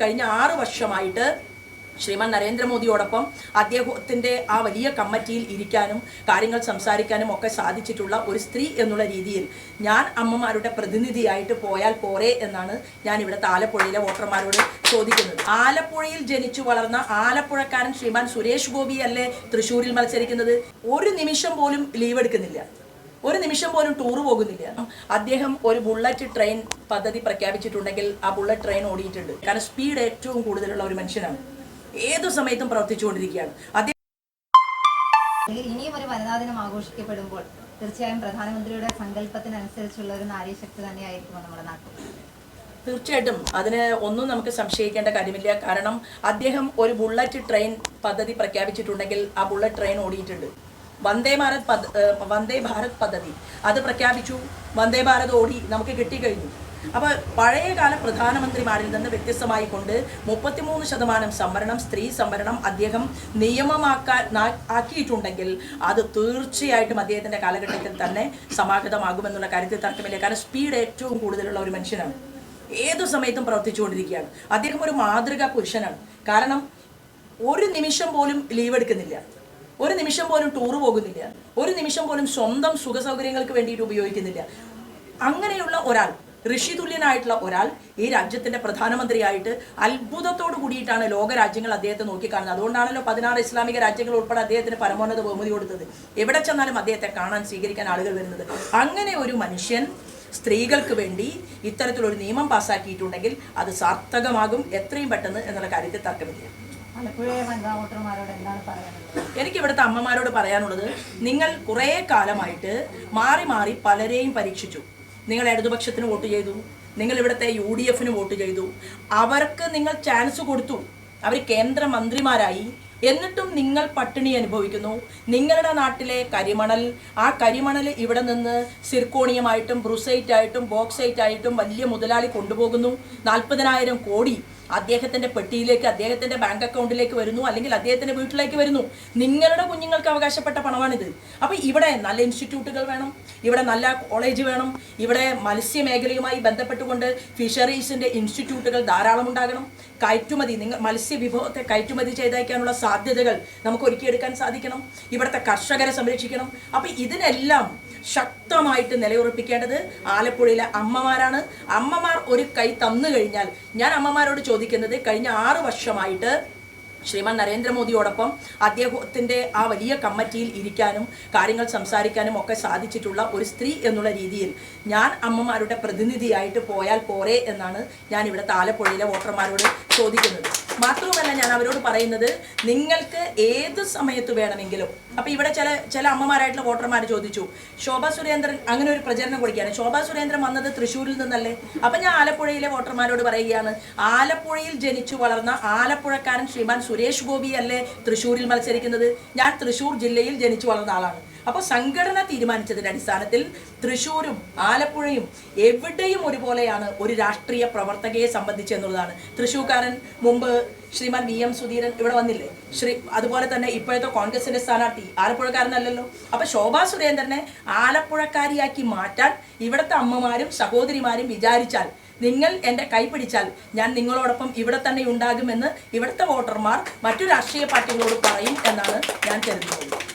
കഴിഞ്ഞ ആറ് വർഷമായിട്ട് ശ്രീമാൻ നരേന്ദ്രമോദിയോടൊപ്പം അദ്ദേഹത്തിന്റെ ആ വലിയ കമ്മിറ്റിയിൽ ഇരിക്കാനും കാര്യങ്ങൾ സംസാരിക്കാനും ഒക്കെ സാധിച്ചിട്ടുള്ള ഒരു സ്ത്രീ എന്നുള്ള രീതിയിൽ ഞാൻ അമ്മമാരുടെ പ്രതിനിധിയായിട്ട് പോയാൽ പോരെ എന്നാണ് ഞാൻ ഇവിടുത്തെ ആലപ്പുഴയിലെ വോട്ടർമാരോട് ചോദിക്കുന്നത്. ആലപ്പുഴയിൽ ജനിച്ചു വളർന്ന ആലപ്പുഴക്കാരൻ ശ്രീമാൻ സുരേഷ് ഗോപിയല്ലേ തൃശ്ശൂരിൽ മത്സരിക്കുന്നത്? ഒരു നിമിഷം പോലും ലീവ് എടുക്കുന്നില്ല. ഒരു നിമിഷം പോലും ടൂർ പോകുന്നില്ല. അദ്ദേഹം ഒരു ബുള്ളറ്റ് ട്രെയിൻ പദ്ധതി പ്രഖ്യാപിച്ചിട്ടുണ്ടെങ്കിൽ ആ ബുള്ളറ്റ് ട്രെയിൻ ഓടിയിട്ടുണ്ട്. കാരണം സ്പീഡ് ഏറ്റവും കൂടുതലുള്ള ഒരു മനുഷ്യനാണ്. ഏതു സമയത്തും പ്രവർത്തിച്ചുകൊണ്ടിരിക്കുകയാണ്. അദ്ദേഹം ഇനിയും ഒരു വനിതാ ദിനം ആഘോഷിക്കപ്പെടുമ്പോൾ തീർച്ചയായും പ്രധാനമന്ത്രിയുടെ സങ്കല്പത്തിനനുസരിച്ചുള്ള ഒരു നാരീശക്തി തന്നെയായിരിക്കും നമ്മുടെ നാട്ടിൽ? തീർച്ചയായിട്ടും. അതിന് ഒന്നും നമുക്ക് സംശയിക്കേണ്ട കാര്യമില്ല. കാരണം അദ്ദേഹം ഒരു ബുള്ളറ്റ് ട്രെയിൻ പദ്ധതി പ്രഖ്യാപിച്ചിട്ടുണ്ടെങ്കിൽ ആ ബുള്ളറ്റ് ട്രെയിൻ ഓടിയിട്ടുണ്ട്. വന്ദേ ഭാരത് പദ് വന്ദേ ഭാരത് പദ്ധതി. അത് പ്രഖ്യാപിച്ചു. വന്ദേ ഭാരത് ഓടി നമുക്ക് കിട്ടിക്കഴിഞ്ഞു അപ്പോൾ പഴയകാല പ്രധാനമന്ത്രിമാരിൽ നിന്ന് വ്യത്യസ്തമായി കൊണ്ട് മുപ്പത്തിമൂന്ന് ശതമാനം സംവരണം സ്ത്രീ സംവരണം അദ്ദേഹം നിയമമാക്കാൻ ആക്കിയിട്ടുണ്ടെങ്കിൽ അത് തീർച്ചയായിട്ടും അദ്ദേഹത്തിന്റെ കാലഘട്ടത്തിൽ തന്നെ സമാഗതമാകുമെന്നുള്ള കാര്യത്തിൽ തർക്കമില്ല. കാരണം സ്പീഡ് ഏറ്റവും കൂടുതലുള്ള ഒരു മനുഷ്യനാണ്. ഏതു സമയത്തും പ്രവർത്തിച്ചുകൊണ്ടിരിക്കുകയാണ്. അദ്ദേഹം ഒരു മാതൃകാ പുരുഷനാണ്. കാരണം ഒരു നിമിഷം പോലും ലീവ് എടുക്കുന്നില്ല. ഒരു നിമിഷം പോലും ടൂർ പോകുന്നില്ല. ഒരു നിമിഷം പോലും സ്വന്തം സുഖ സൗകര്യങ്ങൾക്ക് വേണ്ടിയിട്ട് ഉപയോഗിക്കുന്നില്ല. അങ്ങനെയുള്ള ഒരാൾ ഋഷിതുല്യനായിട്ടുള്ള ഒരാൾ ഈ രാജ്യത്തിന്റെ പ്രധാനമന്ത്രിയായിട്ട് അത്ഭുതത്തോട് കൂടിയിട്ടാണ് ലോകരാജ്യങ്ങൾ അദ്ദേഹത്തെ നോക്കിക്കാണുന്നത്. അതുകൊണ്ടാണല്ലോ പതിനാറ് ഇസ്ലാമിക രാജ്യങ്ങൾ ഉൾപ്പെടെ അദ്ദേഹത്തിന് പരമോന്നത ബഹുമതി കൊടുത്തത്. എവിടെ ചെന്നാലും അദ്ദേഹത്തെ കാണാൻ സ്വീകരിക്കാൻ ആളുകൾ വരുന്നത്. അങ്ങനെ ഒരു മനുഷ്യൻ സ്ത്രീകൾക്ക് വേണ്ടി ഇത്തരത്തിലൊരു നിയമം പാസ്സാക്കിയിട്ടുണ്ടെങ്കിൽ അത് സാർത്ഥകമാകും എത്രയും പെട്ടെന്ന് എന്നുള്ള കാര്യത്തിൽ തർക്കമില്ല. എനിക്ക് ഇവിടുത്തെ അമ്മമാരോട് പറയാനുള്ളത് നിങ്ങൾ കുറേ കാലമായിട്ട് മാറി മാറി പലരെയും പരീക്ഷിച്ചു. നിങ്ങൾ ഇടതുപക്ഷത്തിന് വോട്ട് ചെയ്തു നിങ്ങൾ ഇവിടുത്തെ യു ഡി എഫിന് വോട്ട് ചെയ്തു. അവർക്ക് നിങ്ങൾ ചാൻസ് കൊടുത്തു. അവർ കേന്ദ്രമന്ത്രിമാരായി. എന്നിട്ടും നിങ്ങൾ പട്ടിണി അനുഭവിക്കുന്നു. നിങ്ങളുടെ നാട്ടിലെ കരിമണൽ ആ കരിമണൽ ഇവിടെ നിന്ന് സിർക്കോണിയമായിട്ടും ബ്രുസൈറ്റ് ആയിട്ടും ബോക്സൈറ്റ് ആയിട്ടും വലിയ മുതലാളി കൊണ്ടുപോകുന്നു. നാൽപ്പതിനായിരം കോടി അദ്ദേഹത്തിന്റെ പെട്ടിയിലേക്ക് അദ്ദേഹത്തിന്റെ ബാങ്ക് അക്കൗണ്ടിലേക്ക് വരുന്നു അല്ലെങ്കിൽ അദ്ദേഹത്തിന്റെ വീട്ടിലേക്ക് വരുന്നു. നിങ്ങളുടെ കുഞ്ഞുങ്ങൾക്ക് അവകാശപ്പെട്ട പണമാണിത്. അപ്പൊ ഇവിടെ നല്ല ഇൻസ്റ്റിറ്റ്യൂട്ടുകൾ വേണം ഇവിടെ നല്ല കോളേജ് വേണം ഇവിടെ മത്സ്യമേഖലയുമായി ബന്ധപ്പെട്ടുകൊണ്ട് ഫിഷറീസിന്റെ ഇൻസ്റ്റിറ്റ്യൂട്ടുകൾ ധാരാളം ഉണ്ടാകണം. കയറ്റുമതി നിങ്ങൾ മത്സ്യ വിഭവത്തെ കയറ്റുമതി ചെയ്തയക്കാനുള്ള സാധ്യതകൾ നമുക്ക് ഒരുക്കിയെടുക്കാൻ സാധിക്കണം. ഇവിടുത്തെ കർഷകരെ സംരക്ഷിക്കണം. അപ്പൊ ഇതിനെല്ലാം ശക്തമായിട്ട് നിലയുറപ്പിക്കേണ്ടത് ആലപ്പുഴയിലെ അമ്മമാരാണ്. അമ്മമാർ ഒരു കൈ തന്നു കഴിഞ്ഞാൽ ഞാൻ അമ്മമാരോട് ചോദിക്കുന്നത് കഴിഞ്ഞ ആറ് വർഷമായിട്ട് ശ്രീമാൻ നരേന്ദ്രമോദിയോടൊപ്പം അദ്ദേഹത്തിന്റെ ആ വലിയ കമ്മിറ്റിയിൽ ഇരിക്കാനും കാര്യങ്ങൾ സംസാരിക്കാനും ഒക്കെ സാധിച്ചിട്ടുള്ള ഒരു സ്ത്രീ എന്നുള്ള രീതിയിൽ ഞാൻ അമ്മമാരുടെ പ്രതിനിധിയായിട്ട് പോയാൽ പോരെ എന്നാണ് ഞാൻ ഇവിടെ ആലപ്പുഴയിലെ വോട്ടർമാരോട് ചോദിക്കുന്നത്. മാത്രവുമല്ല ഞാൻ അവരോട് പറയുന്നത് നിങ്ങൾക്ക് ഏത് സമയത്ത് വേണമെങ്കിലും അപ്പൊ ഇവിടെ ചില ചില അമ്മമാരായിട്ടുള്ള വോട്ടർമാർ ചോദിച്ചു ശോഭാ സുരേന്ദ്രൻ അങ്ങനെ ഒരു പ്രചരണം കൊടുക്കുകയാണ്. ശോഭാ സുരേന്ദ്രൻ വന്നത് തൃശ്ശൂരിൽ നിന്നല്ലേ? അപ്പൊ ഞാൻ ആലപ്പുഴയിലെ വോട്ടർമാരോട് പറയുകയാണ് ആലപ്പുഴയിൽ ജനിച്ചു വളർന്ന ആലപ്പുഴക്കാരൻ ശ്രീമാൻ സുരേഷ് ഗോപി അല്ലേ തൃശ്ശൂരിൽ മത്സരിക്കുന്നത്? ഞാൻ തൃശ്ശൂർ ജില്ലയിൽ ജനിച്ചു വളർന്ന ആളാണ്. അപ്പോൾ സംഘടന തീരുമാനിച്ചതിന്റെ അടിസ്ഥാനത്തിൽ തൃശ്ശൂരും ആലപ്പുഴയും എവിടെയും ഒരുപോലെയാണ് ഒരു രാഷ്ട്രീയ പ്രവർത്തകയെ സംബന്ധിച്ച് എന്നുള്ളതാണ്. തൃശ്ശൂർക്കാരൻ മുമ്പ് ശ്രീമാൻ വി എം സുധീരൻ ഇവിടെ വന്നില്ലേ? ശ്രീ അതുപോലെ തന്നെ ഇപ്പോഴത്തെ കോൺഗ്രസിന്റെ സ്ഥാനാർത്ഥി ആലപ്പുഴക്കാരനല്ലല്ലോ. അപ്പൊ ശോഭാ സുരേന്ദ്രനെ ആലപ്പുഴക്കാരിയാക്കി മാറ്റാൻ ഇവിടത്തെ അമ്മമാരും സഹോദരിമാരും വിചാരിച്ചാൽ നിങ്ങൾ എന്റെ കൈ പിടിച്ചാൽ ഞാൻ നിങ്ങളോടൊപ്പം ഇവിടെ തന്നെ ഉണ്ടാകുമെന്ന് ഇവിടുത്തെ വോട്ടർമാർ മറ്റു രാഷ്ട്രീയ പാർട്ടികളോട് പറയും എന്നാണ് ഞാൻ കരുതുന്നത്.